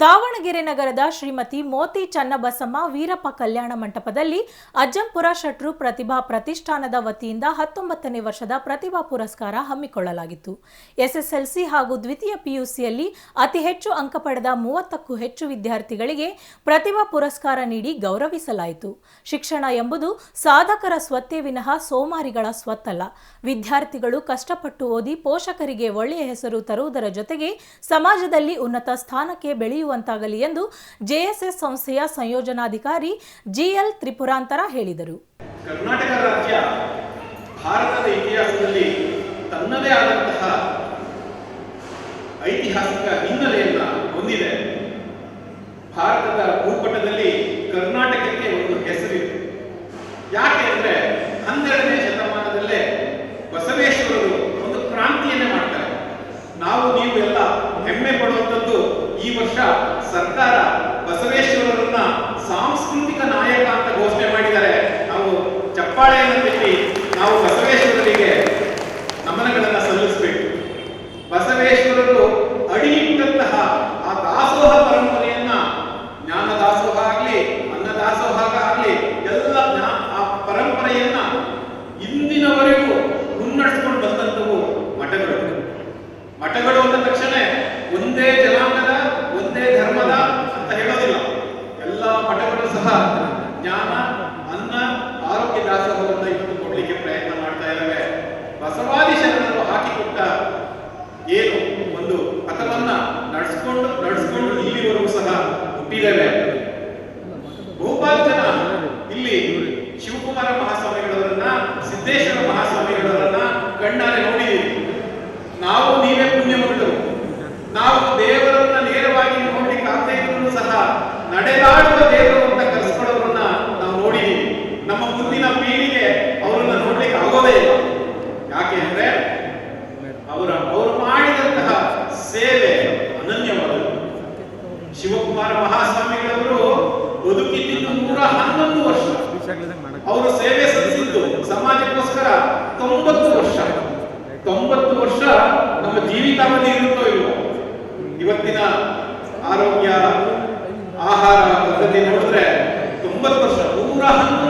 ದಾವಣಗೆರೆ ನಗರದ ಶ್ರೀಮತಿ ಮೋತಿ ಚನ್ನಬಸಮ್ಮ ವೀರಪ್ಪ ಕಲ್ಯಾಣ ಮಂಟಪದಲ್ಲಿ ಅಜ್ಜಂಪುರ ಶಟ್ರು ಪ್ರತಿಭಾ ಪ್ರತಿಷ್ಠಾನದ ವತಿಯಿಂದ ಹತ್ತೊಂಬತ್ತನೇ ವರ್ಷದ ಪ್ರತಿಭಾ ಪುರಸ್ಕಾರ ಹಮ್ಮಿಕೊಳ್ಳಲಾಗಿತ್ತು. ಎಸ್ಎಸ್ಎಲ್ಸಿ ಹಾಗೂ ದ್ವಿತೀಯ ಪಿಯುಸಿಯಲ್ಲಿ ಅತಿ ಹೆಚ್ಚು ಅಂಕ ಪಡೆದ ಮೂವತ್ತಕ್ಕೂ ಹೆಚ್ಚು ವಿದ್ಯಾರ್ಥಿಗಳಿಗೆ ಪ್ರತಿಭಾ ಪುರಸ್ಕಾರ ನೀಡಿ ಗೌರವಿಸಲಾಯಿತು. ಶಿಕ್ಷಣ ಎಂಬುದು ಸಾಧಕರ ಸ್ವತ್ತೇ ವಿನಃ ಸೋಮಾರಿಗಳ ಸ್ವತ್ತಲ್ಲ. ವಿದ್ಯಾರ್ಥಿಗಳು ಕಷ್ಟಪಟ್ಟು ಓದಿ ಪೋಷಕರಿಗೆ ಒಳ್ಳೆಯ ಹೆಸರು ತರುವುದರ ಜೊತೆಗೆ ಸಮಾಜದಲ್ಲಿ ಉನ್ನತ ಸ್ಥಾನಕ್ಕೆ ಬೆಳೆಯುವಂತಾಗಲಿ ಎಂದು ಜೆಎಸ್ಎಸ್ ಸಂಸ್ಥೆಯ ಸಂಯೋಜನಾಧಿಕಾರಿ ಜಿಎಲ್ ತ್ರಿಪುರಾಂತರ ಹೇಳಿದರು. ಕರ್ನಾಟಕ ರಾಜ್ಯ ಭಾರತದ ಇತಿಹಾಸದಲ್ಲಿ ತನ್ನದೇ ಆದಂತಹ ಐತಿಹಾಸಿಕ ಹಿನ್ನೆಲೆಯನ್ನ ಹೊಂದಿದೆ. ಭಾರತದ ಭೂಪಟದಲ್ಲಿ ಕರ್ನಾಟಕಕ್ಕೆ ಒಂದು ಹೆಸರಿದೆ. ಯಾಕೆ ಸರ್ಕಾರ ಬಸವೇಶ್ವರರನ್ನ ಸಾಂಸ್ಕೃತಿಕ ನಾಯಕ ಅಂತ ಘೋಷಣೆ ಮಾಡಿದ್ದಾರೆ. ನಾವು ಚಪ್ಪಾಳೆಯನ್ನು ತಟ್ಟಿ ನಾವು ಬಸವೇಶ್ವರರಿಗೆ ನಮನಗಳನ್ನ ಸಲ್ಲಿಸಬೇಕು. ಬಸವೇಶ್ವರರು ಸಹ ಜ್ಞಾನ, ಅನ್ನ, ಆರೋಗ್ಯ ದಾಸೋಹವನ್ನು ಇವತ್ತು ಕೊಡ್ಲಿಕ್ಕೆ ಪ್ರಯತ್ನ ಮಾಡ್ತಾ ಇದ್ದಾವೆ. ಬಸವಾದಿ ಶರಣರು ಹಾಕಿಕೊಟ್ಟ ಏನು? ಒಂದು ಪಥವನ್ನ ನಡೆಸ್ಕೊಂಡು ನಡೆಸ್ಕೊಂಡು ಇಲ್ಲಿವರೆಗೂ ಸಹ ಹುಟ್ಟಿದ್ದೇವೆ. ಬಹುಪಾಲು ಜನ ಇಲ್ಲಿ ಶಿವಕುಮಾರ ಮಹಾಸ್ವಾಮಿಗಳವರನ್ನ, ಸಿದ್ದೇಶ್ವರ ಮಹಾಸ್ವಾಮಿಗಳವರನ್ನ ಕಣ್ಣಾರೆ ನೋಡಿದ್ದೀವಿ ನಾವು ನೀವೇ ಪುಣ್ಯವಂತರು ನಾವು ದೇವರನ್ನ ನೇರವಾಗಿ ನೋಡ್ಲಿಕ್ಕೆ ಆಗ್ತಾ ಇದ್ರು ಸಹ ನಡೆದಾಡುವ ದೇವರು ಅಂತ ಕರೆಸ್ಕೊಳ್ಳೋರನ್ನ ನಾವು ನೋಡಿದ್ದೀವಿ ನಮ್ಮ ಮುಂದಿನ ಪೀಳಿಗೆ ಅವರನ್ನ ನೋಡ್ಲಿಕ್ಕೆ ಆಗೋದೇ ಇಲ್ಲ ಯಾಕೆ ಅಂದ್ರೆ ಅವರ ಅವರು ಮಾಡಿದಂತಹ ಸೇವೆ ಅನನ್ಯವಾದದ್ದು. ಶಿವಕುಮಾರ ಮಹಾಸ್ವಾಮಿಗಳವರು ಬದುಕಿದ್ದು ನೂರ ಹನ್ನೊಂದು ವರ್ಷ. ಅವರು ಸೇವೆ ಸಲ್ಲಿಸಿದ್ದು ಸಮಾಜಕ್ಕೋಸ್ಕರ ತೊಂಬತ್ತು ವರ್ಷ. ತೊಂಬತ್ತು ವರ್ಷ ನಮ್ಮ ಜೀವಿತಾವಧಿ ಇರುತ್ತೋ ಇಲ್ವೋ? ಇವತ್ತಿನ ಆರೋಗ್ಯ, ಆಹಾರ, ಪದ್ಧತಿ ನೋಡಿದ್ರೆ ತೊಂಬತ್ತು ವರ್ಷ, ನೂರ ಹನ್ನೊಂದು